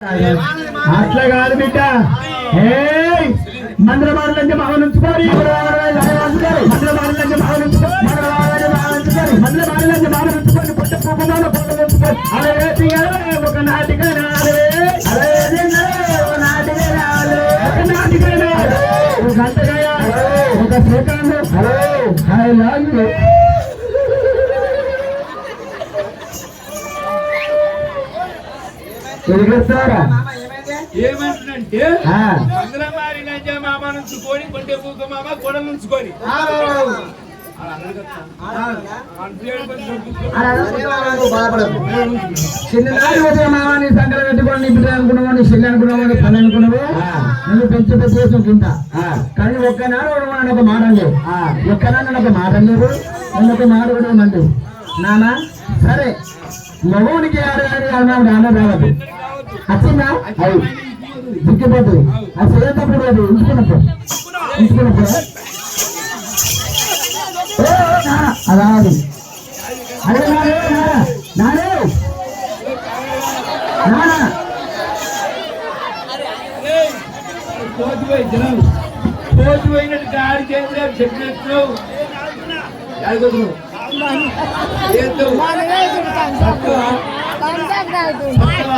అట్లా కాదు బిడ్డ. ఏయ్! మందరమారు నుంచి మగలు ఉంచుకోరి మందరమారు నుంచి మగలు ఉంచుకోరి మందరమారు నుంచి మగలు ఉంచుకొని పుట్ట పువ్వులోన పొట్టలు ఉంచుకొని అలా ఒక నాటిక ఒక నాటిక ఒక హలో ఐ లవ్ యూ తిరిగిస్తారా? ఏమంటున్నంటే ఆ. మంగళం మారి నంజా మామ నుంచుకొని. కొంటే పూక మామ చిన్ననాటి పెట్టుకొని నీ బిడ్డ అనుకున్నావు? నీ చెల్లి అనుకున్నావు? నీ పని అనుకున్నావు? నువ్వు పెంచి పెట్టేసావు కింద. కానీ ఒక్కనాడు వాడు ఒక మాట లేవు ఒక్కనాడు ఒక మాట లేవు నేను ఒక మాట కూడా మంది నానా సరే. మగవునికి ఆడగాని అన్నాడు ఆడ రావద్దు. వచ్చిందా అవి దిక్కిపోతుంది అది చేసేటప్పుడు అది ఉంచుకున్నప్పుడు ఉంచుకున్నప్పుడు అలా అది అరే నానే గాడి చేతిలో చెప్పినట్టు. ఎడగొద్దు ఏంటో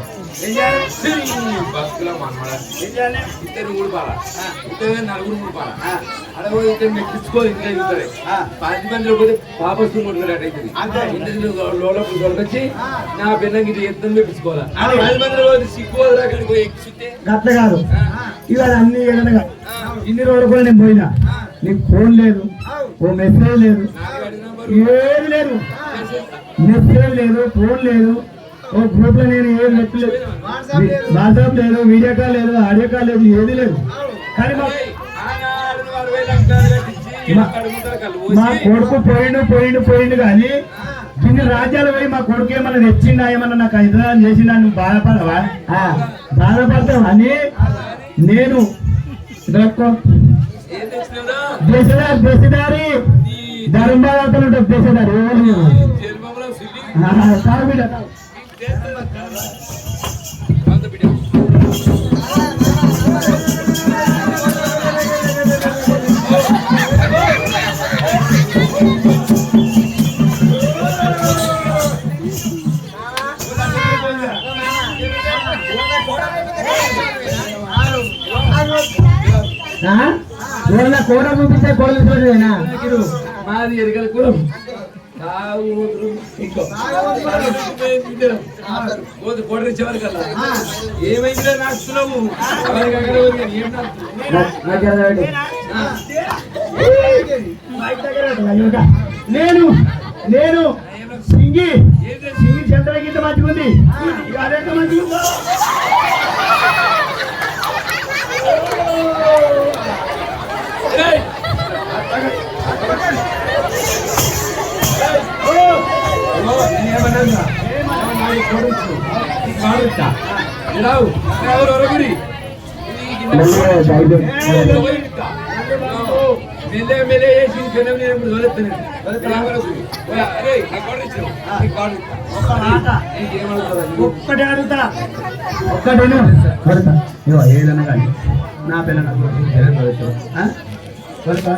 బస్సులో ఇద్దరు మూడు పాల ఇద్దరు నలుగురు మూడు పాల అలా పోయి ఇద్దరు ఇంకా ఇద్దరే పది మందిలో పోతే లోపల దొరకొచ్చి నా పిల్లకి ఇది ఎత్తుని మెప్పించుకోవాలి పది మందిలో పోతే అక్కడికి పోయి గట్ల కాదు ఇవాళ అన్ని ఏదనగా ఇన్ని రోజులు కూడా నేను పోయినా నీకు ఫోన్ లేదు ఓ మెసేజ్ లేదు ఏది లేదు మెసేజ్ లేదు ఫోన్ లేదు ఓ గ్రూప్లో నేను ఏం నెట్టలేదు వాట్సాప్ లేదు వీడియో కాల్ లేదు ఆడియో కాల్ లేదు ఏది లేదు. కానీ మా కొడుకు పోయిండు పోయిండు పోయిండు కానీ ఇన్ని రాజ్యాలు పోయి మా కొడుకు ఏమన్నా తెచ్చిండా ఏమన్నా నాకు హైదరాబాద్ చేసిండా నువ్వు బాధపడవా? బాధపడతావు అని నేను? దేశదారి దేశదారి ధర్మబాధలు ఉంటుంది దేశదారి ఎవరు ఏమైందిరా నాకుతున్నావు ఎవరికి అక్కడ ఊరికి ఏం నాకుతున్నావు? నేను? నేను? సింగి. సింగి చంద్ర గీత మంచిగుంది. అదెంత మంచిగుందో? మెల్లె మెల్లె వేసి జనం నేను ఇప్పుడు వదులుతున్నాను. అరే, నా ఒక్కటే అడుగుతా కొడతా ఇవో ఏదైనా కానీ నా పిల్ల నాకు కొడతా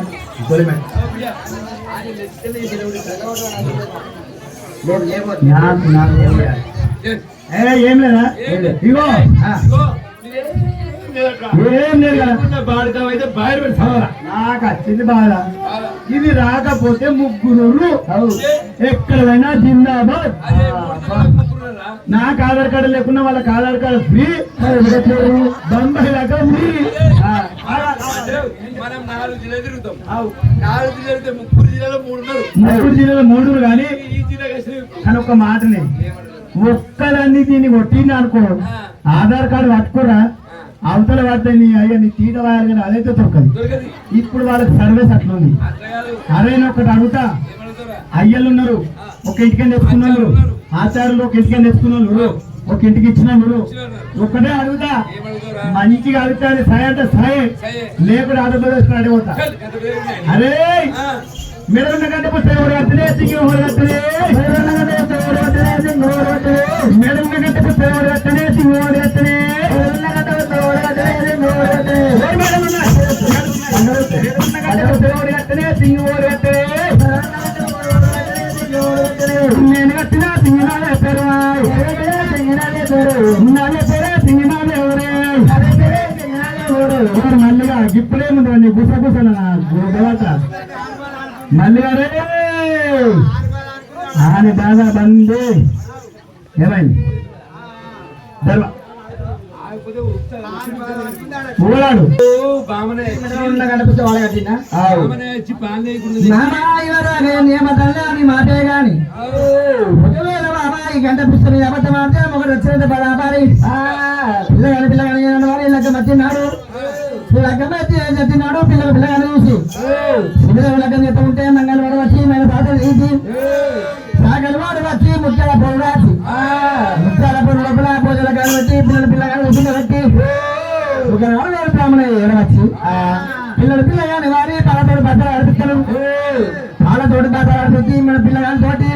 కొలిమే ఏం లేదా ఇగో. ఏం లేదు కదా నాకు వచ్చింది బాధ ఇది రాకపోతే ముగ్గురు ఎక్కడ పోయినా జిందాబాద్? నాకు ఆధార్ కార్డు లేకున్నా వాళ్ళకి ఆధార్ కార్డు ఫ్రీ బొంబాయి దాకా ఫ్రీ మనం నాలుగు జిల్లా తిరుగుతాం. నాలుగు జిల్లా తిరిగితే ముగ్గురు జిల్లాలో మూడు ముగ్గురు జిల్లాలో మూడు కానీ ఈ జిల్లా కలిసి కానీ ఒక మాటనే ఒక్కలన్నీ దీన్ని కొట్టింది అనుకో ఆధార్ కార్డు పట్టుకురా అవతల పడితే నీ అయ్యా నీ తీట వాయాలి కానీ అదైతే తొక్కది దొరకది. ఇప్పుడు వాళ్ళకి సర్వీస్ అట్లుంది. అరే ఒకటి అడుగుతా. అయ్యలు ఉన్నారు. ఒక ఇంటికి తెచ్చుకున్నారు ఆచార్యులు ఒక ఇంటికి తెచ్చుకున్నారు ఒక ఇంటికి ఇచ్చినారు. ఒక్కటే అడుగుతా. మంచిగా అడుగుతారు. సరే అంటే సరే లేకుండా ఆంధ్రప్రదేశ్ అడిగిపోతా? అరే! మెడన్న గంట పుస్తకం ఎవరు కట్టలే మల్లిగా గిప్పులేముంది నీ గుస గుసల నా గోడవత మల్లిగా రే ఆని బాగా బంది. ఏమైంది. ఊలాడు మాటే గాని. ఒకవేళ బాబా ఈ గంట పుస్తకం అబద్ధం ఆడితే ఒకటి వచ్చినట్టు బరాబారి మర్చి చెప్తున్నాడు పిల్లల పిల్లగాని చూసి పిల్లల లగ్గం చెప్తూ ఉంటే మంగళ వాడు వచ్చి మన తాత తీసి సాగలు వాడు వచ్చి ముత్యాల పొలు రాసి ముత్యాల పొలు లోపల పూజల గాలి వచ్చి పిల్లల పిల్లగాని ఉసులు పెట్టి ఒక నాలుగు బ్రాహ్మణ వచ్చి పిల్లల పిల్లగాని వారి పాలతోడు బట్టలు అడిపిస్తారు పాలతోటి బట్టలు అడిపించి మన పిల్లగాని తోటి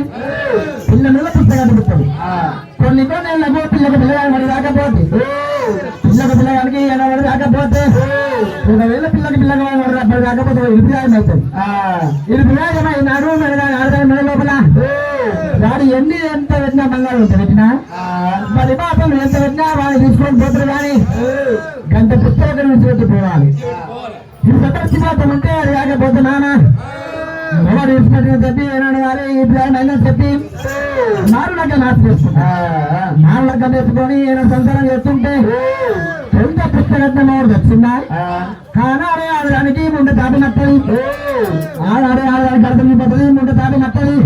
పిల్లల పుస్తకాలు పుట్టాడు కొన్ని కొన్ని ఏళ్ళకు పిల్లకి పిల్లగాని వాడి రాకపోతే పిల్లకి పిల్లగానికి వాడు రాకపోతే ఒకవేళ పిల్లకి పిల్లగాని వాడు రాకపోతే రాకపోతే ఇరుపిరాగం అవుతుంది ఇరుపిరాగం అయినాడు మెడగా ఆడదాని మెడ లోపల? వాడు ఎన్ని ఎంత పెట్టినా బంగారు ఎంత పెట్టినా? మరి పాపం ఎంత పెట్టినా వాడిని తీసుకొని పోతారు కానీ గంట పుస్తకం నుంచి పెట్టి పోవాలి. ఇది సదర్శిమాతం ఉంటే అది కాకపోతే నానా ఎవరు ఇచ్చినట్టు చెప్పి ఏనాడు వారి ఈ ప్లాన్ అయినా చెప్పి మారులక నాశ చేస్తున్నా మారులక నేర్చుకొని ఏమైనా సంసారం చేస్తుంటే ఎవరు వచ్చిందా కానాడే ఆడడానికి ముందు తాపి నట్టలి ఆడాడే ఆడడానికి అర్థం పద్ధతి ముందు తాపి నట్టలి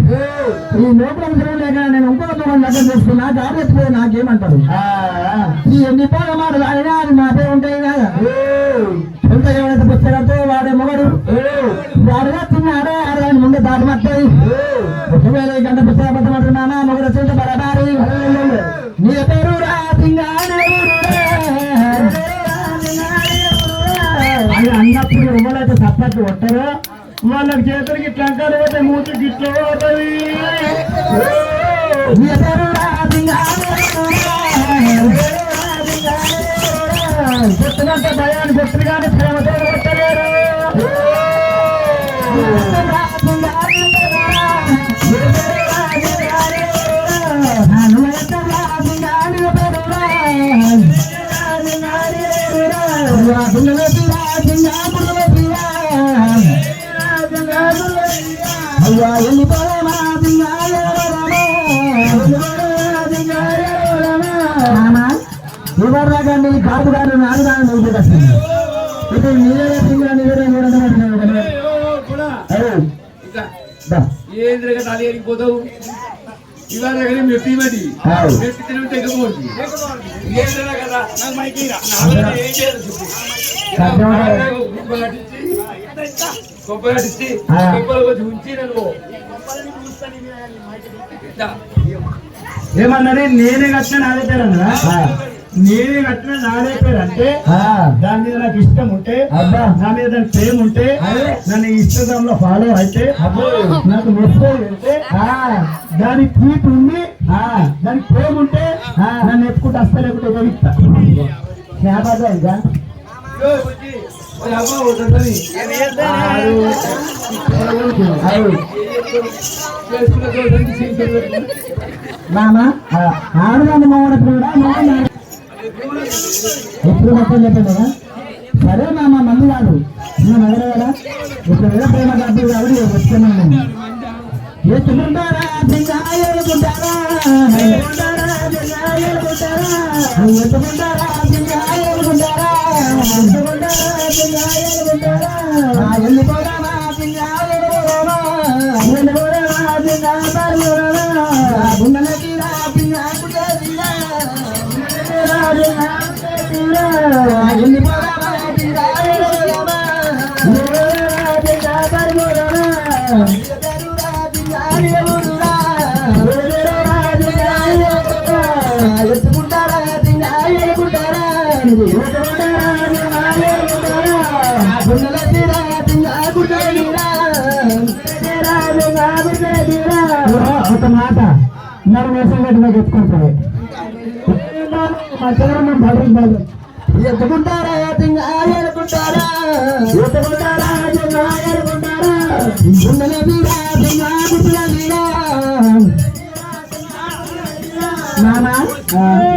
ఈ లోపల లేక నేను ఇంకొక దూరం లగ్గం చేసుకున్నా జాగ్రత్త నాకేమంటారు? ఈ ఎన్ని పోల మాట వాడినా అది మాపే ఉంటాయి కదా? ఎంత ఎవరైతే పుస్తకంతో వాడే మొగడు. వాడుగా తిన్నాడే ఆడదాని ముందు దాటి మట్టాయి ఒకవేళ గంట పుస్తకం పట్టమంటున్నానా మొగడు వచ్చేసి కొట్టారో వాళ్ళకి చేతులకి ఇట్లా అంటారు పోతే మూతికి ఇట్లా పోతుంది. భయాన్ని చెట్టుగానే ప్రేమతో కొట్టలేరు ఎవరు దాకా నీ కాపు గారు నువ్వు వస్తుంది ఇప్పుడు నీరే సింగా ఇవాళ. మెప్పి కదా నాకు మైకి ఏం చేయాలి ఉంచి నన్ను. ఏమన్నది? నేనే కట్టిన పేరు అన్నదా? నేనే కట్టిన నాదే పేరు అంటే దాని మీద నాకు ఇష్టం ఉంటే నా మీద దానికి ప్రేమ ఉంటే నన్ను ఇన్స్టాగ్రామ్ ఫాలో అయితే నాకు మెసేజ్ దానికి ట్వీట్ ఉంది దానికి ప్రేమ ఉంటే నన్ను ఎత్తుకుంటే అస్సలు లేకుంటే ఉపయోగిస్తా జ్ఞాపకం ఇంకా. నానా ఆడదాన్ని ఎప్పుడు మొత్తం చెప్పాను కదా సరే మామ మంది కాదు నేను ఎవరు కదా ఇప్పుడు ఏదో ప్రేమ కాదు కాబట్టి వచ్చాను ఎత్తుకుంటారా ఎత్తుకుంటారా ఎత్తుకుంటారా ఒక మాట మరి వేసం కట్టి నాకు ఎత్తుకుంటారు మా ఎత్తుకుంటారా తింగా ఎత్తుకుంటారా ఎత్తుకుంటారా తింగా ఎత్తుకుంటారా గుండెల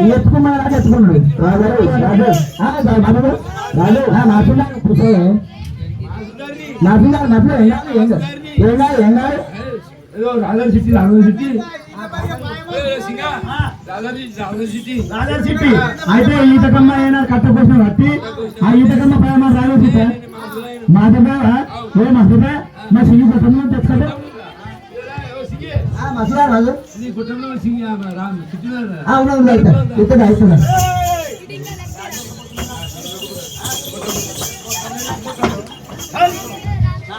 ఎత్తుకున్నాడు రాజు రాజు రాజు నా పిల్ల నా పిల్ల నా పిల్ల ఏం కాదు ఏం కాదు ఏం కాదు ఏం కాదు ఏదో సిట్టి అయితే ఈతకమ్మ అయినా కట్ట కోసం కట్టి ఆ ఈతకమ్మ పైన రాజా సిట్టి మా దగ్గర ఏ మసూదా మా సింగి కుటుంబం తెచ్చుకోండి మసూదా రాజు నీ కుటుంబంలో సింగా రామ్ సిటీ అవునవును అయితే ఇక్కడ అవుతున్నా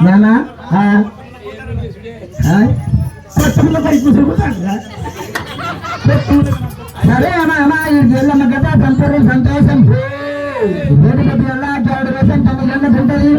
నానా కొత్తలో పై కూర్చోబోతాడు సరే అమ్మా అమ్మా ఈ జిల్లమ్మ గత సంతోషం సంతోషం వేదిక ఎలా ఆడ వేసం తమ ఉంటుంది